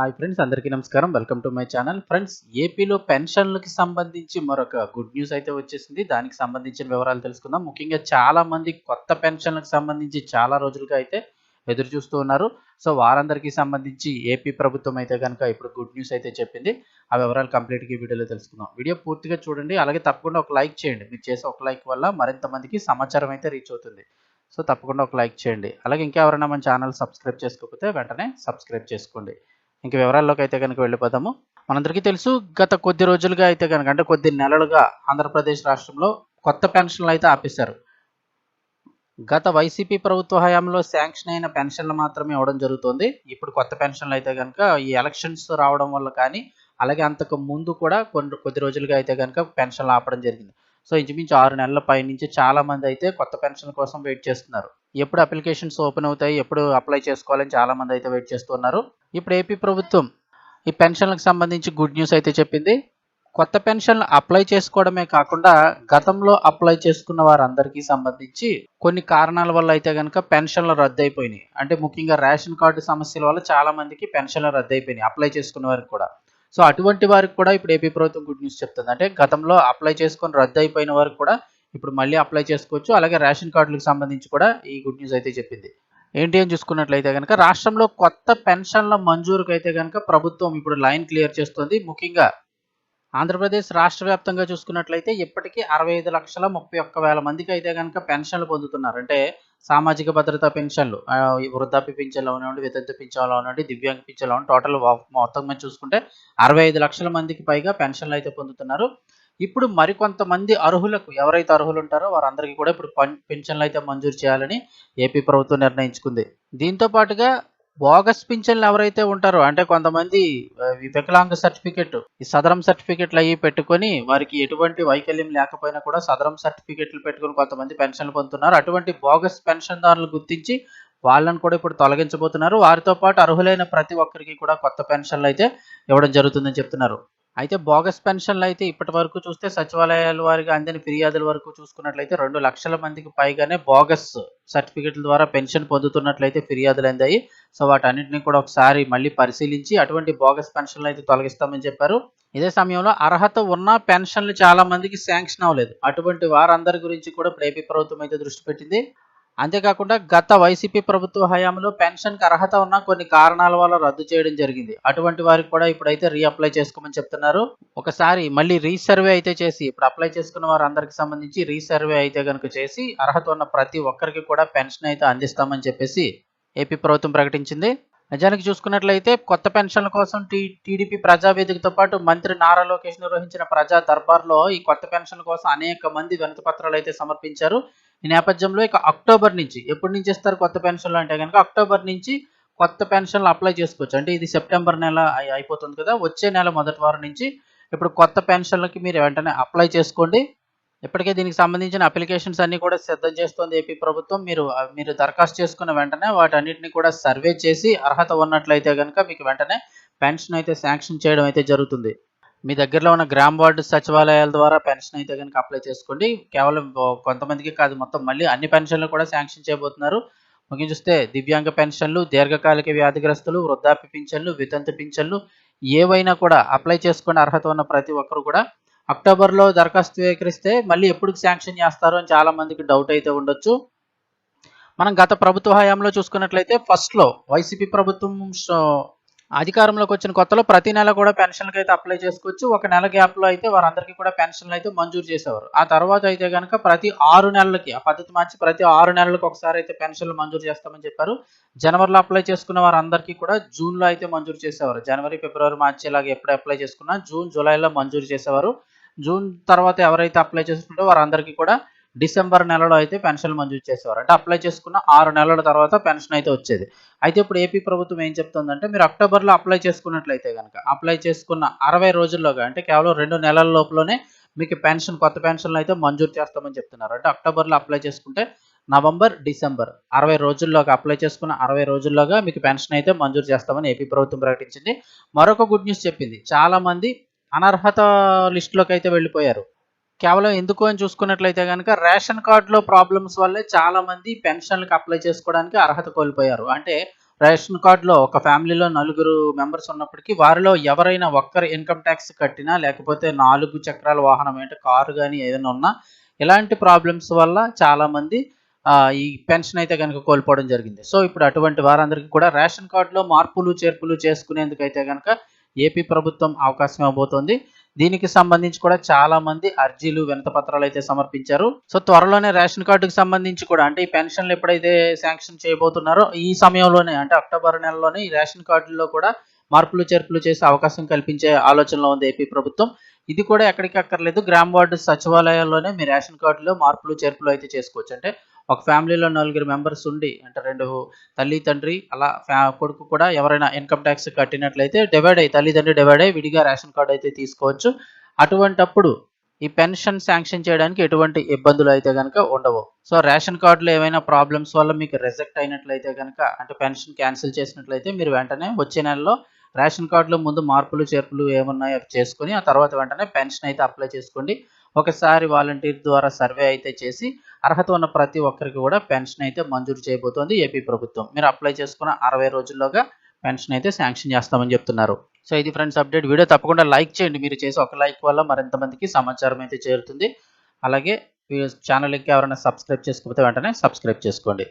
Hi friends అందరికీ నమస్కారం. Welcome to my channel. Friends ఏపీలో పెన్షన్లకి సంబంధించి మరొక గుడ్ న్యూస్ అయితే వచ్చేసింది. దానికి సంబంధించిన వివరాలు తెలుసుకుందాం. ముఖ్యంగా చాలా మంది కొత్త పెన్షన్లకు సంబంధించి చాలా రోజులుగా అయితే ఎదురు చూస్తూ ఉన్నారు. సో వారందరికీ సంబంధించి ఏపీ ప్రభుత్వం అయితే కనుక ఇప్పుడు గుడ్ న్యూస్ అయితే చెప్పింది. ఆ వివరాలు కంప్లీట్గా ఈ వీడియోలో తెలుసుకుందాం. వీడియో పూర్తిగా చూడండి. అలాగే తప్పకుండా ఒక లైక్ చేయండి. మీరు చేసే ఒక లైక్ వల్ల మరింత మందికి సమాచారం అయితే రీచ్ అవుతుంది. సో తప్పకుండా ఒక లైక్ చేయండి. అలాగే ఇంకా ఎవరైనా మన ఛానల్ సబ్స్క్రైబ్ చేసుకోకపోతే వెంటనే సబ్స్క్రైబ్ చేసుకోండి. ఇంక వివరాల్లోకి అయితే కనుక వెళ్ళిపోదాము. మనందరికీ తెలుసు గత కొద్ది రోజులుగా అయితే కనుక అంటే కొద్ది నెలలుగా ఆంధ్రప్రదేశ్ రాష్ట్రంలో కొత్త పెన్షన్లు అయితే ఆపేశారు. గత వైసీపీ ప్రభుత్వ హయాంలో శాంక్షన్ అయిన పెన్షన్లు మాత్రమే ఇవ్వడం జరుగుతుంది. ఇప్పుడు కొత్త పెన్షన్లు అయితే కనుక ఈ ఎలక్షన్స్ రావడం వల్ల కానీ అలాగే అంతకు ముందు కూడా కొన్ని కొద్ది రోజులుగా అయితే కనుక పెన్షన్లు ఆపడం జరిగింది. సో ఇంచుమించు ఆరు నెలల పై నుంచి చాలా మంది అయితే కొత్త పెన్షన్ కోసం వెయిట్ చేస్తున్నారు. ఎప్పుడు అప్లికేషన్స్ ఓపెన్ అవుతాయి ఎప్పుడు అప్లై చేసుకోవాలని చాలా మంది అయితే వెయిట్ చేస్తున్నారు. ఇప్పుడు ఏపీ ప్రభుత్వం ఈ పెన్షన్లకు సంబంధించి గుడ్ న్యూస్ అయితే చెప్పింది. కొత్త పెన్షన్లు అప్లై చేసుకోవడమే కాకుండా గతంలో అప్లై చేసుకున్న వారందరికీ సంబంధించి కొన్ని కారణాల వల్ల అయితే కనుక పెన్షన్లు రద్దు అయిపోయినాయి అంటే ముఖ్యంగా రేషన్ కార్డు సమస్యల వల్ల చాలా మందికి పెన్షన్లు రద్దు అయిపోయినాయి అప్లై చేసుకున్న వారికి కూడా. సో అటువంటి వారికి కూడా ఇప్పుడు ఏపీ ప్రభుత్వం గుడ్ న్యూస్ చెప్తుంది. అంటే గతంలో అప్లై చేసుకొని రద్దు అయిపోయిన వారికి కూడా ఇప్పుడు మళ్ళీ అప్లై చేసుకోవచ్చు. అలాగే రేషన్ కార్డులకు సంబంధించి కూడా ఈ గుడ్ న్యూస్ అయితే చెప్పింది. ఏంటి అని చూసుకున్నట్లయితే కనుక రాష్ట్రంలో కొత్త పెన్షన్ల మంజూరుకు అయితే కనుక ప్రభుత్వం ఇప్పుడు లైన్ క్లియర్ చేస్తుంది. ముఖ్యంగా ఆంధ్రప్రదేశ్ రాష్ట్ర వ్యాప్తంగా చూసుకున్నట్లయితే ఇప్పటికీ అరవై ఐదు లక్షల ముప్పై ఒక్క వేల మందికి అయితే కనుక పెన్షన్లు పొందుతున్నారు. అంటే సామాజిక భద్రత పెన్షన్లు ఈ వృద్ధాప్య పింఛన్లు అవనివ్వండి వితంతు పింఛన్లు అవనివ్వండి దివ్యాంగ పింఛన్లు అవనివ్వండి టోటల్ మొత్తం మీద చూసుకుంటే అరవై ఐదు లక్షల మందికి పైగా పెన్షన్లు అయితే పొందుతున్నారు. ఇప్పుడు మరికొంతమంది అర్హులకు ఎవరైతే అర్హులు ఉంటారో వారందరికీ కూడా ఇప్పుడు పెన్షన్లు అయితే మంజూరు చేయాలని ఏపీ ప్రభుత్వం నిర్ణయించుకుంది. దీంతో పాటుగా బోగస్ పింఛన్లు ఎవరైతే ఉంటారో అంటే కొంతమంది వికలాంగ సర్టిఫికెట్ ఈ సదరం సర్టిఫికెట్లు అవి పెట్టుకొని వారికి ఎటువంటి వైకల్యం లేకపోయినా కూడా సదరం సర్టిఫికెట్లు పెట్టుకొని కొంతమంది పెన్షన్లు పొందుతున్నారు. అటువంటి బోగస్ పెన్షన్దారులు గుర్తించి వాళ్ళని కూడా ఇప్పుడు తొలగించబోతున్నారు. వారితో పాటు అర్హులైన ప్రతి ఒక్కరికి కూడా కొత్త పెన్షన్లు అయితే ఇవ్వడం జరుగుతుందని చెప్తున్నారు. అయితే బోగస్ పెన్షన్లు అయితే ఇప్పటి వరకు చూస్తే సచివాలయాల వారిగా అందిన ఫిర్యాదుల వరకు చూసుకున్నట్లయితే రెండు లక్షల మందికి పైగానే బోగస్ సర్టిఫికెట్ల ద్వారా పెన్షన్ పొందుతున్నట్లయితే ఫిర్యాదులు అందాయి. సో వాటన్నింటినీ కూడా ఒకసారి మళ్ళీ పరిశీలించి అటువంటి బోగస్ పెన్షన్లు అయితే తొలగిస్తామని చెప్పారు. ఇదే సమయంలో అర్హత ఉన్న పెన్షన్లు చాలా మందికి శాంక్షన్ అవ్వలేదు. అటువంటి వారందరి గురించి కూడా ఇప్పుడు ఏపీ ప్రభుత్వం అయితే దృష్టి పెట్టింది. అంతేకాకుండా గత వైసీపీ ప్రభుత్వ హయాంలో పెన్షన్కి అర్హత ఉన్న కొన్ని కారణాల వల్ల రద్దు చేయడం జరిగింది. అటువంటి వారికి కూడా ఇప్పుడైతే రీఅప్లై చేసుకోమని చెప్తున్నారు. ఒకసారి మళ్ళీ రీసర్వే అయితే చేసి ఇప్పుడు అప్లై చేసుకున్న వారందరికి సంబంధించి రీసర్వే అయితే కనుక చేసి అర్హత ఉన్న ప్రతి ఒక్కరికి కూడా పెన్షన్ అయితే అందిస్తామని చెప్పేసి ఏపీ ప్రభుత్వం ప్రకటించింది. నిజానికి చూసుకున్నట్లయితే కొత్త పెన్షన్ల కోసం టీ టీడీపీ ప్రజావేదికతో పాటు మంత్రి నారా లోకేష్ నిర్వహించిన ప్రజా దర్బార్లో ఈ కొత్త పెన్షన్ల కోసం అనేక మంది వినతి పత్రాలు అయితే సమర్పించారు. ఈ నేపథ్యంలో ఇక అక్టోబర్ నుంచి ఎప్పటి నుంచి ఇస్తారు కొత్త పెన్షన్లు అంటే కనుక అక్టోబర్ నుంచి కొత్త పెన్షన్లు అప్లై చేసుకోవచ్చు. అంటే ఇది సెప్టెంబర్ నెల అయిపోతుంది కదా వచ్చే నెల మొదటి వారం నుంచి ఇప్పుడు కొత్త పెన్షన్లకి మీరు వెంటనే అప్లై చేసుకోండి. ఇప్పటికే దీనికి సంబంధించిన అప్లికేషన్స్ అన్నీ కూడా సిద్ధం చేస్తోంది ఏపీ ప్రభుత్వం. మీరు మీరు దరఖాస్తు చేసుకున్న వెంటనే వాటన్నిటిని కూడా సర్వే చేసి అర్హత ఉన్నట్లయితే కనుక మీకు వెంటనే పెన్షన్ అయితే శాంక్షన్ చేయడం అయితే జరుగుతుంది. మీ దగ్గరలో ఉన్న గ్రామ వార్డు సచివాలయాల ద్వారా పెన్షన్ అయితే కనుక అప్లై చేసుకోండి. కేవలం కొంతమందికి కాదు మొత్తం మళ్ళీ అన్ని పెన్షన్లు కూడా శాంక్షన్ చేయబోతున్నారు. ముఖ్యం చూస్తే దివ్యాంగ పెన్షన్లు దీర్ఘకాలిక వ్యాధిగ్రస్తులు వృద్ధాప్య పింఛన్లు వితంతు పింఛన్లు ఏవైనా కూడా అప్లై చేసుకునే అర్హత ఉన్న ప్రతి ఒక్కరు కూడా అక్టోబర్లో దరఖాస్తు స్వీకరిస్తే మళ్ళీ ఎప్పుడు శాంక్షన్ చేస్తారో అని చాలా మందికి డౌట్ అయితే ఉండొచ్చు. మనం గత ప్రభుత్వ హయాంలో చూసుకున్నట్లయితే ఫస్ట్లో వైసీపీ ప్రభుత్వం అధికారంలోకి వచ్చిన కొత్తలో ప్రతి నెల కూడా పెన్షన్కి అయితే అప్లై చేసుకోవచ్చు. ఒక నెల గ్యాప్లో అయితే వారందరికీ కూడా పెన్షన్లు అయితే మంజూరు చేసేవారు. ఆ తర్వాత అయితే కనుక ప్రతి ఆరు నెలలకి ఆ పద్ధతి మార్చి ప్రతి ఆరు నెలలకు ఒకసారి అయితే పెన్షన్లు మంజూరు చేస్తామని చెప్పారు. జనవరిలో అప్లై చేసుకున్న వారందరికీ కూడా జూన్లో అయితే మంజూరు చేసేవారు. జనవరి ఫిబ్రవరి మార్చి ఇలాగ ఎప్పుడు అప్లై చేసుకున్నా జూన్ జూలైలో మంజూరు చేసేవారు. జూన్ తర్వాత ఎవరైతే అప్లై చేసుకుంటారో వారందరికీ కూడా డిసెంబర్ నెలలో అయితే పెన్షన్ మంజూరు చేసేవారు. అంటే అప్లై చేసుకున్న ఆరు నెలల తర్వాత పెన్షన్ అయితే వచ్చేది. అయితే ఇప్పుడు ఏపీ ప్రభుత్వం ఏం చెప్తుందంటే మీరు అక్టోబర్లో అప్లై చేసుకున్నట్లయితే కనుక అప్లై చేసుకున్న అరవై రోజుల్లోగా అంటే కేవలం రెండు నెలల లోపలనే మీకు పెన్షన్ కొత్త పెన్షన్లు అయితే మంజూరు చేస్తామని చెప్తున్నారు. అంటే అక్టోబర్లో అప్లై చేసుకుంటే నవంబర్ డిసెంబర్ అరవై రోజుల్లోగా అప్లై చేసుకున్న అరవై రోజుల్లోగా మీకు పెన్షన్ అయితే మంజూరు చేస్తామని ఏపీ ప్రభుత్వం ప్రకటించింది. మరొక గుడ్ న్యూస్ చెప్పింది. చాలామంది అనర్హత లిస్టులోకి అయితే వెళ్ళిపోయారు. కేవలం ఎందుకు అని చూసుకున్నట్లయితే కనుక రేషన్ కార్డులో ప్రాబ్లమ్స్ వల్లే చాలా మంది పెన్షన్లకు అప్లై చేసుకోవడానికి అర్హత కోల్పోయారు. అంటే రేషన్ కార్డులో ఒక ఫ్యామిలీలో నలుగురు మెంబర్స్ ఉన్నప్పటికీ వారిలో ఎవరైనా ఒక్కరు ఇన్కమ్ ట్యాక్స్ కట్టినా లేకపోతే నాలుగు చక్రాల వాహనం అంటే కారు కానీ ఏదైనా ఉన్నా ఇలాంటి ప్రాబ్లమ్స్ వల్ల చాలామంది ఈ పెన్షన్ అయితే కనుక కోల్పోవడం జరిగింది. సో ఇప్పుడు అటువంటి వారందరికీ కూడా రేషన్ కార్డులో మార్పులు చేర్పులు చేసుకునేందుకు అయితే కనుక ఏపీ ప్రభుత్వం అవకాశం ఇవ్వబోతోంది. దీనికి సంబంధించి కూడా చాలా మంది అర్జీలు వినత పత్రాలు అయితే సమర్పించారు. సో త్వరలోనే రేషన్ కార్డుకి సంబంధించి కూడా అంటే ఈ పెన్షన్లు ఎప్పుడైతే శాంక్షన్ చేయబోతున్నారో ఈ సమయంలోనే అంటే అక్టోబర్ నెలలోనే ఈ రేషన్ కార్డుల్లో కూడా మార్పులు చేర్పులు చేసే అవకాశం కల్పించే ఆలోచనలో ఉంది ఏపీ ప్రభుత్వం. ఇది కూడా ఎక్కడికి అక్కర్లేదు. గ్రామ వార్డు సచివాలయాల్లోనే మీ రేషన్ కార్డులో మార్పులు చేర్పులు అయితే చేసుకోవచ్చు. అంటే ఒక ఫ్యామిలీలో నలుగురు మెంబర్స్ ఉండి అంటే రెండు తల్లి తండ్రి అలా ఫ్యా కొడుకు కూడా ఎవరైనా ఇన్కమ్ ట్యాక్స్ కట్టినట్లయితే డివైడ్ అయ్యి తల్లిదండ్రి డివైడ్ అయ్యి విడిగా రేషన్ కార్డు అయితే తీసుకోవచ్చు. అటువంటప్పుడు ఈ పెన్షన్ శాంక్షన్ చేయడానికి ఎటువంటి ఇబ్బందులు అయితే కనుక ఉండవు. సో రేషన్ కార్డులో ఏమైనా ప్రాబ్లమ్స్ వల్ల మీకు రిజెక్ట్ అయినట్లయితే కనుక అంటే పెన్షన్ క్యాన్సిల్ చేసినట్లయితే మీరు వెంటనే వచ్చే నెలలో రేషన్ కార్డులో ముందు మార్పులు చేర్పులు ఏమున్నాయో చేసుకొని ఆ తర్వాత వెంటనే పెన్షన్ అయితే అప్లై చేసుకోండి. ఒకసారి వాలంటీర్ ద్వారా సర్వే అయితే చేసి అర్హత ఉన్న ప్రతి ఒక్కరికి కూడా పెన్షన్ అయితే మంజూరు చేయబోతోంది ఏపీ ప్రభుత్వం. మీరు అప్లై చేసుకున్న అరవై రోజుల్లోగా పెన్షన్ అయితే శాంక్షన్ చేస్తామని చెప్తున్నారు. సో ఇది ఫ్రెండ్స్ అప్డేట్. వీడియో తప్పకుండా లైక్ చేయండి. మీరు చేసే ఒక లైక్ వల్ల మరింత మందికి సమాచారం అయితే చేరుతుంది. అలాగే ఛానల్కి ఎవరైనా సబ్స్క్రైబ్ చేసుకోకపోతే వెంటనే సబ్స్క్రైబ్ చేసుకోండి.